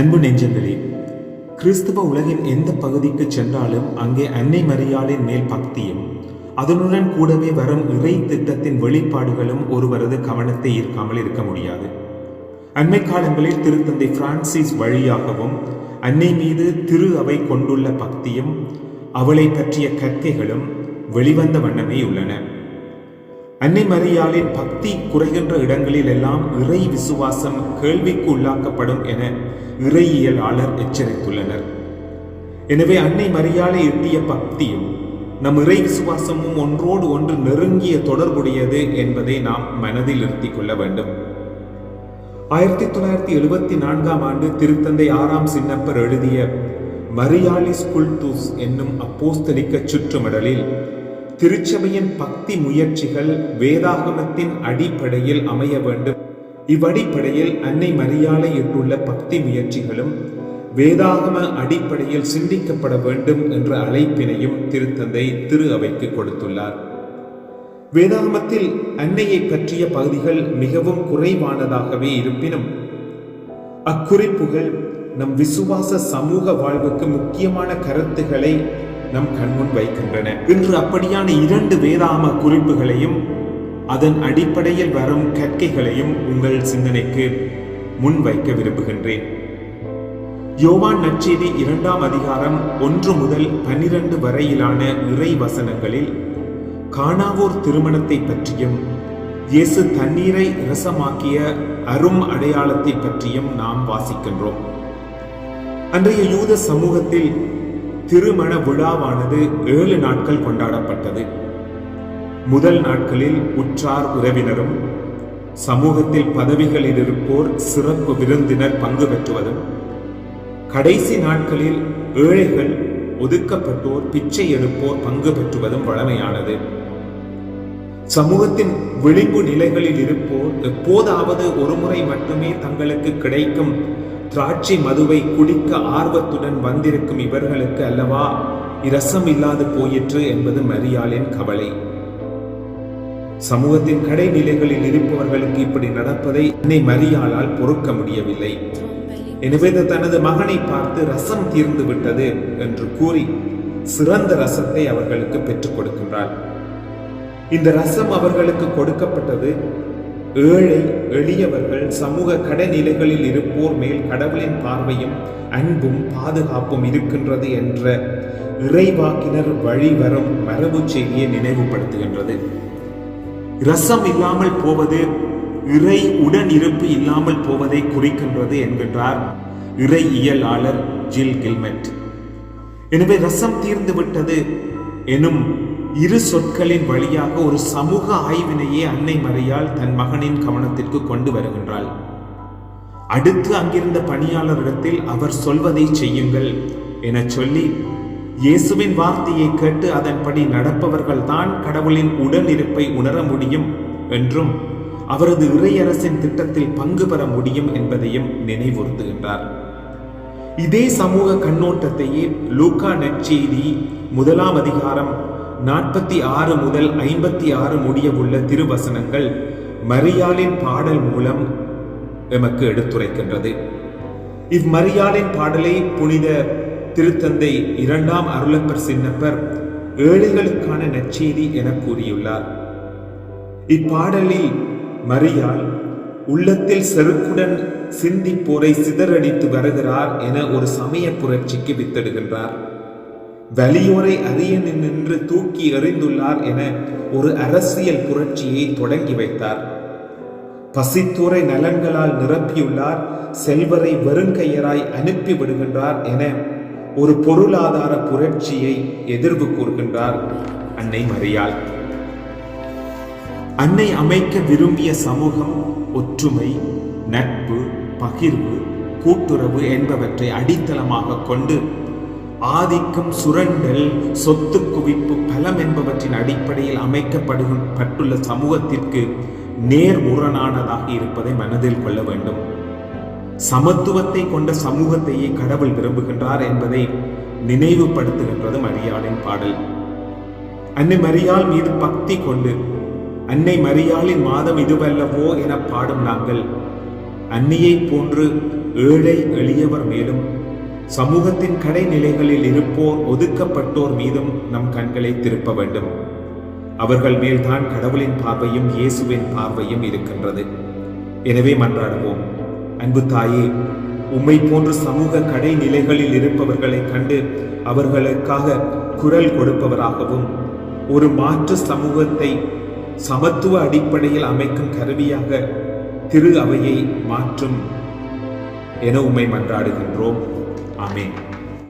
அன்பு நெஞ்சங்களே கிறிஸ்தவ உலகின் எந்த பகுதிக்கு சென்றாலும் அங்கே அன்னை மரியாளின் மேல் பக்தியும் அதனுடன் கூடவே வரும் இறை திட்டத்தின் வெளிப்பாடுகளும் ஒருவரது கவனத்தை ஈர்க்காமல் இருக்க முடியாது. அண்மை காலங்களில் திருத்தந்தை பிரான்சிஸ் வழியாகவும் அன்னை மீது திரு அவை கொண்டுள்ள பக்தியும் அவளை பற்றிய கற்கைகளும் வெளிவந்த வண்ணமே உள்ளன. அன்னை மரியாளின் பக்தி குறைகின்ற இடங்களில் எல்லாம் இறை விசுவாசம் கேள்விக்கு உள்ளாக்கப்படும் என இறையியலாளர் எச்சரித்துள்ளனர். எனவே அன்னை மரியாளை எட்டிய பக்தியும் நம் இறை விசுவாசமும் ஒன்றோடு ஒன்று நெருங்கிய தொடர்புடையது என்பதை நாம் மனதில் நிறுத்திக் கொள்ள வேண்டும். ஆயிரத்தி தொள்ளாயிரத்தி எழுபத்தி நான்காம் ஆண்டு திருத்தந்தை ஆறாம் சின்னப்பர் எழுதிய மரியாலிஸ் குல்தூஸ் என்னும் அப்போஸ்தலிக்க சுற்றுமடலில் திருச்சபையின் பக்தி முயற்சிகள் வேதாகமத்தின் அடிப்படையில் அமைய வேண்டும். இவ்வடிப்படையில் அன்னை மரியாலை இட்டுள்ள பக்தி முயற்சிகளும் வேதாகம அடிப்படையில் சிந்திக்கப்பட வேண்டும் என்ற அழைப்பினையும் திருத்தந்தை திரு அவைக்கு கொடுத்துள்ளார். வேதாகமத்தில் அன்னையை பற்றிய பகுதிகள் மிகவும் குறைவானதாகவே இருப்பினும் அக்குறிப்புகள் நம் விசுவாச சமூக வாழ்வுக்கு முக்கியமான கருத்துக்களை நம் கண்முன் வைக்கின்றன. இன்று அப்படியான இரண்டு வேதாம குறிப்புகளையும் அதன் அடிப்படையில் வரும் கற்கைகளையும் உங்கள் சிந்தனைக்கு முன்வைக்க விரும்புகின்றேன். யோவான் நற்செய்தி இரண்டாம் அதிகாரம் ஒன்று முதல் பன்னிரண்டு வரையிலான இறை வசனங்களில் காணாவோர் திருமணத்தை பற்றியும் இயேசு தண்ணீரை ரசமாக்கிய அரும் அடையாளத்தை பற்றியும் நாம் வாசிக்கின்றோம். அன்றைய யூத சமூகத்தில் திருமண விழாவானது ஏழு நாட்கள் கொண்டாடப்பட்டது. முதல் நாட்களில் உற்றார் உறவினரும் சமூகத்தில் பதவிகளில் இருப்போர் சிறப்பு விருந்தினர் பங்கு பெற்றுவதும் கடைசி நாட்களில் ஏழைகள் ஒதுக்கப்பட்டோர் பிச்சை எடுப்போர் பங்கு பெற்றுவதும் வழமையானது. சமூகத்தின் விளிம்பு நிலைகளில் இருப்போர் எப்போதாவது ஒருமுறை மட்டுமே தங்களுக்கு கிடைக்கும் திராட்சை மதுவை குடிக்க ஆர்வத்துடன் வந்திருக்கும் இவர்களுக்கு அல்லவா இரசம் இல்லாது போயிற்று என்பது மரியாளின் கவலை. சமூகத்தின் கடைநிலைகளில் இருப்பவர்களுக்கு இப்படி நடப்பதை அன்னை மரியாளால் பொறுக்க முடியவில்லை. எனவே தனது மகனை பார்த்து ரசம் தீர்ந்து விட்டது என்று கூறி சிறந்த ரசத்தை அவர்களுக்கு பெற்றுக் கொடுக்கின்றார் இந்த ரசம் அவர்களுக்கு கொடுக்கப்பட்டது ஏழை எளியவர்கள் சமூக கடைநிலைகளில் இருப்போர் மேல் கடவுளின் பார்வையும் அன்பும் பாதுகாப்பும் இருக்கின்றது என்ற இறைவாக்கினர் வழிவரும் மரபு செய்தியை நினைவுபடுத்துகின்றது. ரசம் இல்லாமல் போவது இறை உடன் இருப்பு இல்லாமல் போவதை குறிக்கின்றது என்கின்றார் இறை இயலாளர் ஜில் கில்மெட். எனவே ரசம் தீர்ந்து விட்டது எனும் இரு சொற்களின் வழியாக ஒரு சமூக ஆய்வினையே அன்னை மறையால் தன் மகனின் கவனத்திற்கு கொண்டு வருகின்றாள். அடுத்து அங்கிருந்த பணியாளரிடத்தில் அவர் சொல்வதை செய்யுங்கள் என சொல்லி இயேசுவின் வார்த்தையை கேட்டு அதன்படி நடப்பவர்கள்தான் கடவுளின் உடன் இருப்பை உணர முடியும் என்றும் அவரது இறையரசின் திட்டத்தில் பங்கு பெற முடியும் என்பதையும் நினைவுறுத்துகின்றார். இதே சமூக கண்ணோட்டத்தையே லூக்கா நற்செய்தி முதலாம் அதிகாரம் நாற்பத்தி ஆறு முதல் ஐம்பத்தி ஆறு முடியவுள்ள திருவசனங்கள் மரியாளின் பாடல் மூலம் எமக்கு எடுத்துரைக்கின்றது. இம்மரியாளின் பாடலை புனித திருத்தந்தை இரண்டாம் அருளப்பர் சின்னப்பர் ஏழைகளுக்கான நற்செய்தி என கூறியுள்ளார். இப்பாடலில் மரியாள் உள்ளத்தில் செருக்குடன் சிந்திப்போரை சிதறடித்து வருகிறார் என ஒரு சமய புரட்சிக்கு வித்திடுகின்றார். வலியோரை அரிய நின்று தூக்கி எறிந்துள்ளார் என ஒரு அரசியல் புரட்சியை தொடங்கி வைத்தார். பசித்தோரை நலன்களால் நிரப்பியுள்ளார் செல்வரை வெறுங்கையராய் அனுப்பி விடுகின்றார் என ஒரு பொருளாதார புரட்சியை எதிர்வு கூறுகின்றார் அன்னை மரியாள். அன்னை அமைக்க விரும்பிய சமூகம் ஒற்றுமை நட்பு பகிர்வு கூட்டுறவு என்பவற்றை அடித்தளமாக கொண்டு ஆதிக்கம் சுரண்டல் சொத்து குவிப்பு பலம் என்பவற்றின் அடிப்படையில் அமைக்கப்பட்டுள்ள சமூகத்திற்கு நேர்முரணானதாக இருப்பதை மனதில் கொள்ள வேண்டும். சமத்துவத்தை கொண்ட சமூகத்தையே கடவுள் விரும்புகின்றார் என்பதை நினைவுபடுத்துகின்றது மரியாளின் பாடல். அன்னை மரியாள் மீது பக்தி கொண்டு அன்னை மரியாளின் மாதம் இதுவல்லவோ என பாடும் நாங்கள். அன்னியை போன்று ஏழை எளியவர் மேலும் சமூகத்தின் கடைநிலைகளில் இருப்போர் ஒதுக்கப்பட்டோர் மீதும் நம் கண்களை திருப்ப வேண்டும். அவர்கள் மேல்தான் கடவுளின் பார்வையும் இயேசுவின் பார்வையும் இருக்கின்றது. எனவே மன்றாடுவோம். அன்பு தாயே உம்மை போன்ற சமூக கடைநிலைகளில் இருப்பவர்களை கண்டு அவர்களுக்காக குரல் கொடுப்பவராகவும் ஒரு மாற்று சமூகத்தை சமத்துவ அடிப்படையில் அமைக்கும் கருவியாக திரு அவையை மாற்றும் என உமை மன்றாடுகின்றோம். ஆமென்.